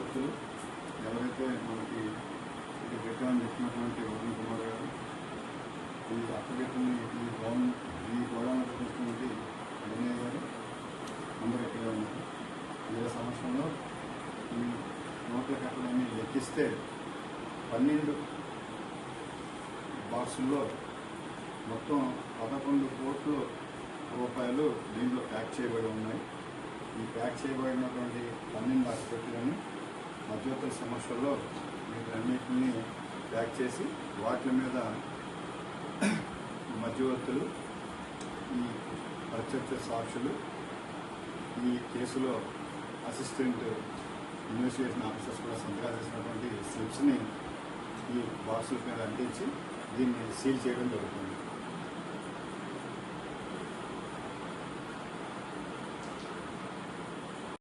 భక్తులు ఎవరైతే మనకి ఇక్కడ పెట్టాలని చెప్పినటువంటి వరుణ్ కుమార్ గారు ఈ అప్పగట్టుని ఈ గౌన్ ఈ గోడౌన్ పెట్టినటువంటి అభినయ్ గారు అందరూ ఇక్కడే ఉన్నారు. ఏ సంవత్సరంలో ఈ నోట్ల కట్టడాన్ని లెక్కిస్తే పన్నెండు బాక్సుల్లో మొత్తం పదకొండు కోట్ల రూపాయలు దీంట్లో ప్యాక్ చేయబడి ఉన్నాయి. ఈ ప్యాక్ చేయబడినటువంటి పన్నెండు ఆసుపత్రులు మధ్యవర్తుల సమస్యల్లో వీటన్నిటిని ప్యాక్ చేసి వాటి మీద మధ్యవర్తులు ఈ ప్రత్యక్ష సాక్షులు ఈ కేసులో అసిస్టెంట్ ఇన్వెస్టిగేషన్ ఆఫీసర్స్ కూడా సంతకాలు చేసినటువంటి స్లిప్స్ని ఈ బాక్సుల మీద అందించి దీన్ని సీల్ చేయడం జరుగుతుంది.